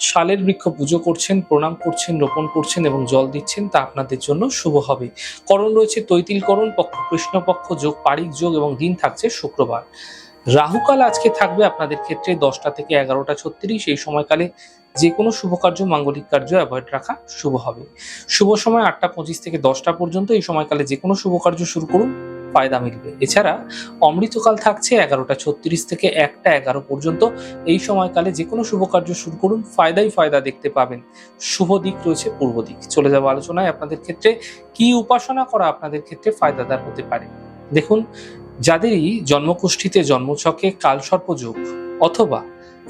শালের বৃক্ষ পুজো করছেন, প্রণাম করছেন, রোপণ করছেন এবং জল দিচ্ছেন, তা আপনাদের জন্য শুভ হবে। করণ রয়েছে তৈতিল করণ, পক্ষ কৃষ্ণপক্ষ যোগ পারিক যোগ এবং দিন থাকছে শুক্রবার। রাহুকাল আজকে থাকবে আপনাদের ক্ষেত্রে দশটা থেকে এগারোটা ছত্রিশ। এই সময়কালে যে কোনো শুভ কার্য, মাঙ্গলিক কার্য অ্যাভয়েড রাখা শুভ হবে। শুভ সময় আটটা পঁচিশ থেকে দশটা পর্যন্ত। এই সময়কালে যে কোনো শুভ কার্য শুরু করুন। ফায়দা মিলবে। এছাড়া অমৃতকাল থাকছে এগারোটা ছত্রিশ থেকে একটা এগারো পর্যন্ত। এই সময়কালে যে কোনো শুভ কার্য শুরু করুন, ফায়দাই ফায়দা দেখতে পাবেন। শুভ দিক রয়েছে পূর্ব দিক। চলে যাব আলোচনায় আপনাদের ক্ষেত্রে। কি উপাসনা করা আপনাদের ক্ষেত্রে ফায়দাদার হতে পারে? দেখুন, যাদেরই জন্মকুষ্ঠিতে জন্মছকে কালসর্পযোগ অথবা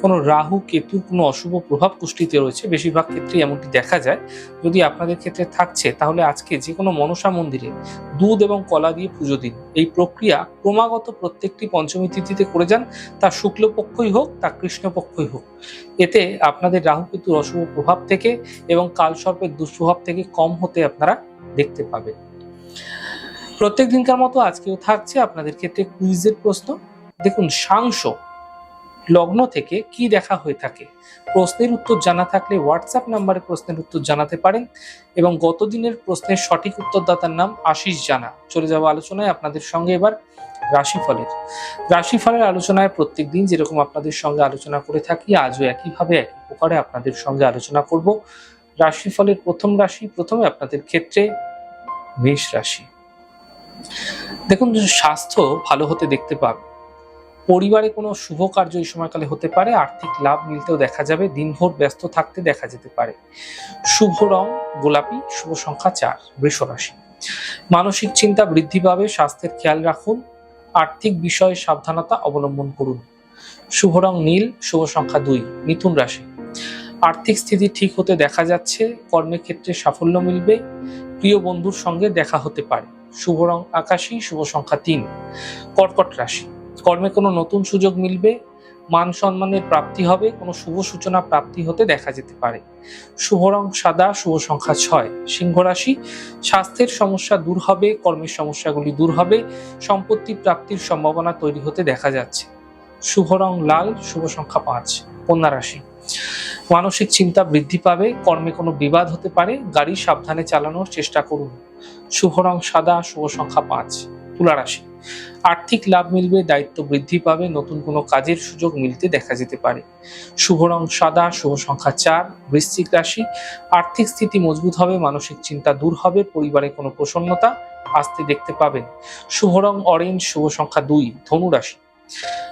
কোনো রাহু কেতুর কোনো অশুভ প্রভাব কুষ্ঠিতে রয়েছে, বেশিরভাগ ক্ষেত্রে এমনটি দেখা যায়। যদি আপনাদের ক্ষেত্রে থাকছে, তাহলে আজকে যে কোনো মনসা মন্দিরে দুধ এবং কলা দিয়ে পুজো দিন। এই প্রক্রিয়া ক্রমাগত প্রত্যেকটি পঞ্চমী তিথিতে করে যান, তা শুক্লপক্ষই হোক, তা কৃষ্ণপক্ষই হোক। এতে আপনাদের রাহু, কেতুর অশুভ প্রভাব থেকে এবং কালসর্পের দুষ্প্রভাব থেকে কম হতে আপনারা দেখতে পাবেন। প্রত্যেক দিনকার মতো আজকেও থাকছে। আপনাদের ক্ষেত্রে কুইজের প্রশ্ন। দেখুন সাংস লগ্ন থেকে কি দেখা হয়ে থাকে? প্রশ্নের উত্তর জানা থাকলে হোয়াটসঅ্যাপ নাম্বারে প্রশ্নের উত্তর জানাতে পারেন এবং গত দিনের প্রশ্নের সঠিক উত্তরদাতার নাম আশিস জানা। চলে যাওয়া আলোচনায় আপনাদের সঙ্গে এবার রাশিফলের। রাশিফলের আলোচনায় প্রত্যেক দিন যেরকম আপনাদের সঙ্গে আলোচনা করে থাকি, আজও একইভাবে একই প্রকারে আপনাদের সঙ্গে আলোচনা করব। রাশিফলের প্রথম রাশি, প্রথমে আপনাদের ক্ষেত্রে মেষ রাশি। দেখুন, স্বাস্থ্য ভালো হতে দেখতে পাবে। পরিবারে কোনো শুভ কার্য এই সময়কালে হতে পারে, আর্থিক লাভ মিলতেও দেখা যাবে, দিনভর ব্যস্ত থাকতে দেখা যেতে পারে। শুভ রং, গোলাপি, শুভ সংখ্যা চার, বৃষ রাশি। মানসিক চিন্তা বৃদ্ধি পাবে, স্বাস্থ্যের খেয়াল রাখুন, আর্থিক বিষয়ে সাবধানতা অবলম্বন করুন। শুভ রং নীল, শুভ সংখ্যা দুই, মিথুন রাশি। আর্থিক স্থিতি ঠিক হতে দেখা যাচ্ছে, কর্মের ক্ষেত্রে সাফল্য মিলবে, প্রিয় বন্ধুর সঙ্গে দেখা হতে পারে। শুভ রং আকাশী, শুভ সংখ্যা তিন, কর্কট রাশি। কর্মে কোনো নতুন সুযোগ মিলবে, মান সম্মানের প্রাপ্তি হবে, কোনো শুভ সূচনা প্রাপ্তি হতে দেখা যেতে পারে। শুভ রং সাদা, শুভ সংখ্যা ছয়। সিংহ রাশি, স্বাস্থ্যের সমস্যা দূর হবে, কর্মের সমস্যাগুলি দূর হবে, সম্পত্তি প্রাপ্তির সম্ভাবনা তৈরি হতে দেখা যাচ্ছে। শুভ রং লাল, শুভ সংখ্যা পাঁচ। কন্যা রাশি, মানসিক চিন্তা বৃদ্ধি পাবে, কর্মে কোনো বিবাদ হতে পারে, গাড়ি সাবধানে চালানোর চেষ্টা করুন। শুভ রং সাদা, শুভ সংখ্যা পাঁচ। তুলা রাশি আর্থিক লাভ মিলবে, দায়িত্ব বৃদ্ধি পাবে, নতুন কোনো কাজের সুযোগ মিলতে দেখা যেতে পারে। শুভ রং সাদা, শুভ সংখ্যা চার, বৃশ্চিক রাশি, আর্থিক স্থিতি মজবুত হবে, মানসিক চিন্তা দূর হবে, পরিবারে কোনো প্রসন্নতা আসতে দেখতে পাবেন। শুভ রং অরেঞ্জ শুভ সংখ্যা দুই, ধনু রাশি।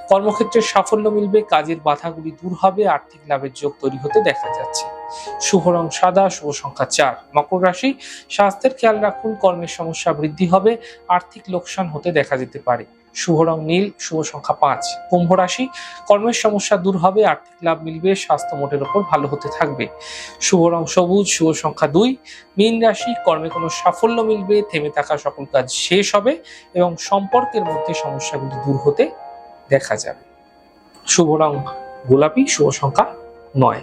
কর্মক্ষেত্রে সাফল্য মিলবে, কাজের বাধাগুলি দূর হবে, আর্থিক লাভের যোগ তৈরি হতে দেখা যাচ্ছে। শুভ রং সাদা, শুভ সংখ্যা চার। মকর রাশি, স্বাস্থ্যের খেয়াল রাখুন, কর্মের সমস্যা বৃদ্ধি হবে, আর্থিক লোকসান হতে দেখা যেতে পারে। শুভ রং নীল, শুভ সংখ্যা পাঁচ। কুম্ভ রাশি, কর্মের সমস্যা দূর হবে, আর্থিক লাভ মিলবে, স্বাস্থ্য মোটের ওপর ভালো হতে থাকবে। শুভ রং সবুজ, শুভ সংখ্যা দুই। মীন রাশি, কর্মে কোনো সাফল্য মিলবে, থেমে থাকা সকল কাজ শেষ হবে এবং সম্পর্কের মধ্যে সমস্যাগুলি দূর হতে দেখা যাবে। শুভ রং গোলাপি, শুভ সংখ্যা নয়।